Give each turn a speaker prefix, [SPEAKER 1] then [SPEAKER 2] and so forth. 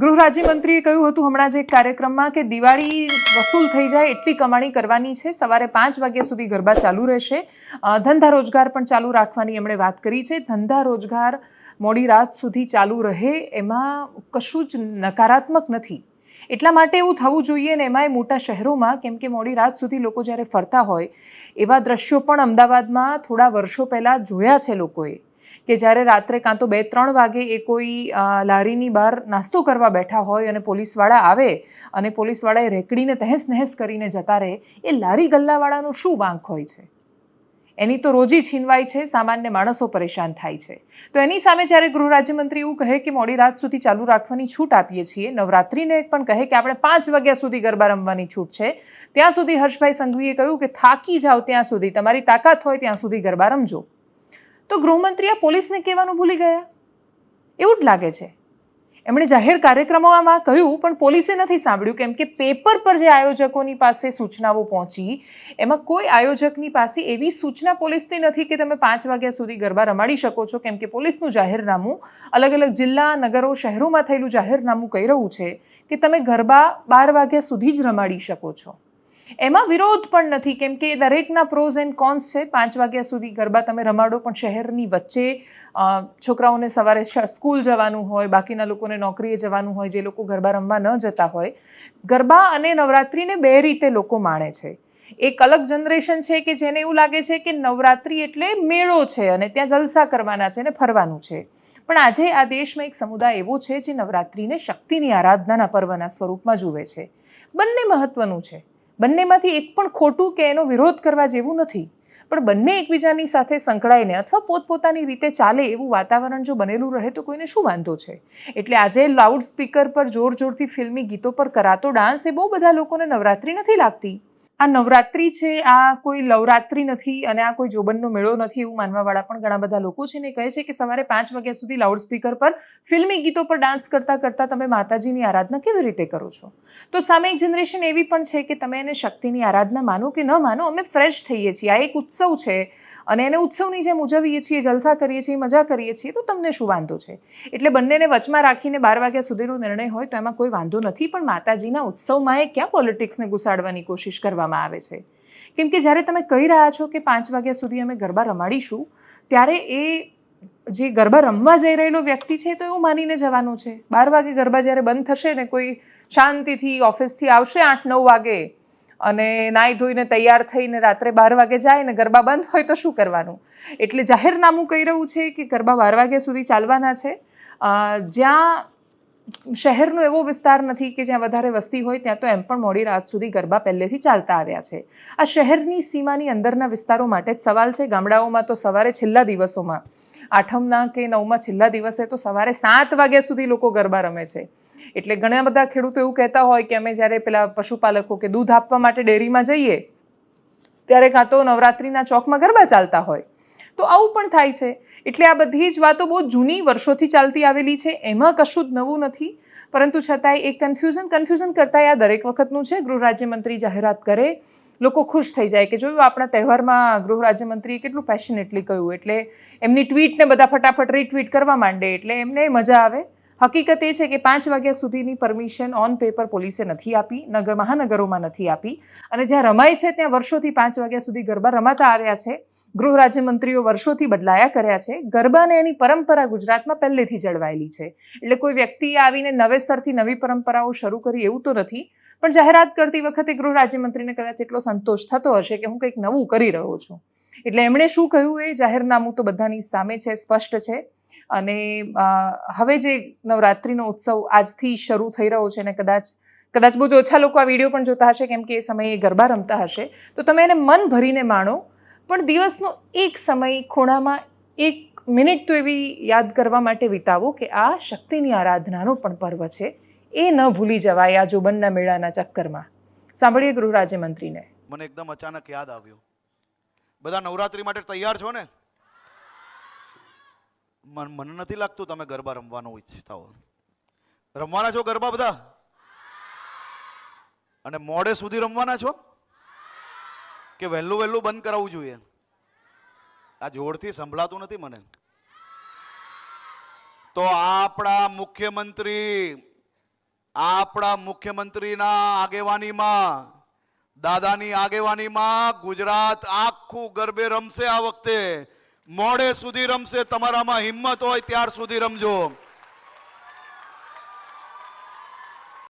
[SPEAKER 1] ગૃહ રાજ્યમંત્રીએ કહ્યું હતું હમણાં જ કાર્યક્રમમાં કે દિવાળી વસૂલ થઈ જાય એટલી કમાણી કરવાની છે. સવારે પાંચ વાગ્યા સુધી ગરબા ચાલુ રહેશે. ધંધા રોજગાર પણ ચાલુ રાખવાની એમણે વાત કરી છે. ધંધા રોજગાર મોડી રાત સુધી ચાલુ રહે એમાં કશું જ નકારાત્મક નથી. એટલા માટે એવું થવું જોઈએ ને એમાંય મોટા શહેરોમાં કેમ કે મોડી રાત સુધી લોકો જ્યારે ફરતા હોય એવા દ્રશ્યો પણ અમદાવાદમાં થોડા વર્ષો પહેલાં જોયા છે લોકોએ. કે જ્યારે રાત્રે કાં તો બે, ત્રણ વાગે એ કોઈ લારીની બહાર નાસ્તો કરવા બેઠા હોય અને પોલીસવાળા આવે અને પોલીસવાળાએ રેકડીને તહેસ નહેસ કરીને જતા રહે, એ લારી ગલ્લાવાળાનો શું વાંક હોય છે? એની તો રોજી છીનવાય છે, સામાન્ય માણસો પરેશાન થાય છે. તો એની સામે જ્યારે ગૃહ રાજ્યમંત્રી એવું કહે કે મોડી રાત સુધી ચાલુ રાખવાની છૂટ આપીએ છીએ, નવરાત્રિને પણ કહે કે આપણે પાંચ વાગ્યા સુધી ગરબા રમવાની છૂટ છે, ત્યાં સુધી હર્ષભાઈ સંઘવીએ કહ્યું કે થાકી જાઓ ત્યાં સુધી, તમારી તાકાત હોય ત્યાં સુધી ગરબા રમજો. તો ગૃહમંત્રી આ પોલીસને કહેવાનું ભૂલી ગયા? એવું જ લાગે છે. એમણે જાહેર કાર્યક્રમોમાં કહ્યું, પણ પોલીસે નથી સાંભળ્યું કેમ કે પેપર પર જે આયોજકોની પાસે સૂચનાઓ પહોંચી, એમાં કોઈ આયોજકની પાસે એવી સૂચના પોલીસની નથી કે તમે પાંચ વાગ્યા સુધી ગરબા રમાડી શકો છો, કેમ કે પોલીસનું જાહેરનામું અલગ અલગ જિલ્લા, નગરો, શહેરોમાં થયેલું જાહેરનામું કહી રહ્યું છે કે તમે ગરબા બાર વાગ્યા સુધી જ રમાડી શકો છો. એમાં વિરોધ પણ નથી, કેમ કે દરેકના પ્રોઝ એન્ડ કોન્સ છે. પાંચ વાગ્યા સુધી ગરબા તમે રમાડો, પણ શહેરની વચ્ચે છોકરાઓને સવારે સ્કૂલ જવાનું હોય, બાકીના લોકોને નોકરીએ જવાનું હોય, જે લોકો ગરબા રમવા ન જતા હોય, ગરબા અને નવરાત્રિને બે રીતે લોકો માણે છે. એક અલગ જનરેશન છે કે જેને એવું લાગે છે કે નવરાત્રિ એટલે મેળો છે અને ત્યાં જલસા કરવાના છે અને ફરવાનું છે. પણ આજે આ દેશમાં એક સમુદાય એવો છે જે નવરાત્રિને શક્તિની આરાધનાના પર્વના સ્વરૂપમાં જુએ છે. બંને મહત્વનું છે. બંનેમાંથી એક પણ ખોટું કે એનો વિરોધ કરવા જેવું નથી. પણ બંને એકબીજાની સાથે સંકળાઈને અથવા પોતપોતાની રીતે ચાલે એવું વાતાવરણ જો બનેલું રહે તો કોઈને શું વાંધો છે? એટલે આજે લાઉડ સ્પીકર પર જોર જોરથી ફિલ્મી ગીતો પર કરાતો ડાન્સ એ બહુ બધા લોકોને નવરાત્રિ નથી લાગતી. આ નવરાત્રિ છે, આ કોઈ લવરાત્રી નથી અને આ કોઈ જોબનનો મેળો નથી એવું માનવાવાળા પણ ઘણા બધા લોકો છે ને કહે છે કે સવારે પાંચ વાગ્યા સુધી લાઉડ સ્પીકર પર ફિલ્મી ગીતો પર ડાન્સ કરતાં કરતાં તમે માતાજીની આરાધના કેવી રીતે કરો છો? તો સામે એક જનરેશન એવી પણ છે કે તમે એને શક્તિની આરાધના માનો કે ન માનો, અમે ફ્રેશ થઈએ છીએ. આ એક ઉત્સવ છે અને એને ઉત્સવની જેમ ઉજવીએ છીએ, જલસા કરીએ છીએ, મજા કરીએ છીએ, તો તમને શું વાંધો છે? એટલે બંનેને વચમાં રાખીને બાર વાગ્યા સુધીનો નિર્ણય હોય તો એમાં કોઈ વાંધો નથી, પણ માતાજીના ઉત્સવમાં એ ક્યાં પોલિટિક્સને ઘુસાડવાની કોશિશ કરવામાં આવે છે? કેમ કે જ્યારે તમે કહી રહ્યા છો કે પાંચ વાગ્યા સુધી અમે ગરબા રમાડીશું, ત્યારે એ જે ગરબા રમવા જઈ રહેલો વ્યક્તિ છે તો એવું માનીને જવાનું છે. બાર વાગે ગરબા જ્યારે બંધ થશે ને કોઈ શાંતિથી ઓફિસથી આવશે આઠ નવ વાગે અને નાહી ધોઈને તૈયાર થઈને રાત્રે બાર વાગે જાય ને ગરબા બંધ હોય તો શું કરવાનું? એટલે જાહેરનામું કહી રહ્યું છે કે ગરબા બાર વાગ્યા સુધી ચાલવાના છે. જ્યાં શહેરનો એવો વિસ્તાર નથી કે જ્યાં વધારે વસ્તી હોય, ત્યાં તો એમ પણ મોડી રાત સુધી ગરબા પહેલેથી ચાલતા આવ્યા છે. આ શહેરની સીમાની અંદરના વિસ્તારો માટે જ સવાલ છે. ગામડાઓમાં તો સવારે છેલ્લા દિવસોમાં, આઠમના કે નવમાં છેલ્લા દિવસે તો સવારે સાત વાગ્યા સુધી લોકો ગરબા રમે છે. એટલે ઘણા બધા ખેડૂતો એવું કહેતા હોય કે અમે જ્યારે પેલા પશુપાલકો કે દૂધ આપવા માટે ડેરીમાં જઈએ, ત્યારે કાં તો નવરાત્રિના ચોકમાં ગરબા ચાલતા હોય. તો આવું પણ થાય છે. એટલે આ બધી જ વાતો બહુ જૂની વર્ષોથી ચાલતી આવેલી છે. એમાં કશું જ નવું નથી. પરંતુ છતાંય એક કન્ફ્યુઝન કન્ફ્યુઝન કરતાં આ દરેક વખતનું છે. ગૃહ રાજ્યમંત્રી જાહેરાત કરે, લોકો ખુશ થઈ જાય કે જોયું આપણા તહેવારમાં ગૃહ રાજ્યમંત્રીએ કેટલું પેશનેટલી કહ્યું. એટલે એમની ટ્વીટને બધા ફટાફટ રીટ્વીટ કરવા માંડે. એટલે એમને મજા આવે. હકીકત એ છે કે પાંચ વાગ્યા સુધીની પરમિશન ઓન પેપર પોલીસે નથી આપી, નગર મહાનગરોમાં નથી આપી. અને જ્યાં રમાય છે, ત્યાં વર્ષોથી પાંચ વાગ્યા સુધી ગરબા રમાતા આવ્યા છે. ગૃહ રાજ્યમંત્રીઓ વર્ષોથી બદલાયા કર્યા છે. ગરબાને એની પરંપરા ગુજરાતમાં પહેલેથી જળવાયેલી છે. એટલે કોઈ વ્યક્તિએ આવીને નવેસરથી નવી પરંપરાઓ શરૂ કરી એવું તો નથી. પણ જાહેરાત કરતી વખતે ગૃહ રાજ્યમંત્રીને કદાચ એટલો સંતોષ થતો હશે કે હું કંઈક નવું કરી રહ્યો છું. એટલે એમણે શું કહ્યું એ જાહેરનામું તો બધાની સામે છે, સ્પષ્ટ છે. અને હવે જે નવરાત્રિનો ઉત્સવ આજથી શરૂ થઈ રહ્યો છે ને કદાચ કદાચ બહુ જ ઓછા લોકો આ વીડિયો પણ જોતા હશે, કેમ કે એ સમયે ગરબા રમતા હશે, તો તમે એને મન ભરીને માણો. પણ દિવસનો એક સમય ખૂણામાં એક મિનિટ તો એવી યાદ કરવા માટે વિતાવો કે આ શક્તિની આરાધનાનો પણ પર્વ છે. એ ન ભૂલી જવાય આ જોબનના મેળાના ચક્કરમાં. સાંભળીએ ગૃહ રાજ્યમંત્રીને.
[SPEAKER 2] મને એકદમ અચાનક યાદ આવ્યું. બધા નવરાત્રી માટે તૈયાર છો ને? મને નથી લાગતું તમે ગરબા રમવાનું ઈચ્છતા હો. રમવાના છો ગરબા બધા? અને મોડે સુધી રમવાના છો? કે વહેલું વહેલું બંધ કરાવવું જોઈએ? આ જોરથી સંભળાતું નથી મને. તો આપણા મુખ્યમંત્રી, આપણા મુખ્યમંત્રીના આગેવાનીમાં, દાદાની આગેવાનીમાં ગુજરાત આખું ગરબે રમશે આ વખતે. મોડે સુધી રમશે તમારામાં હિંમત હોય ત્યાર સુધી રમજો.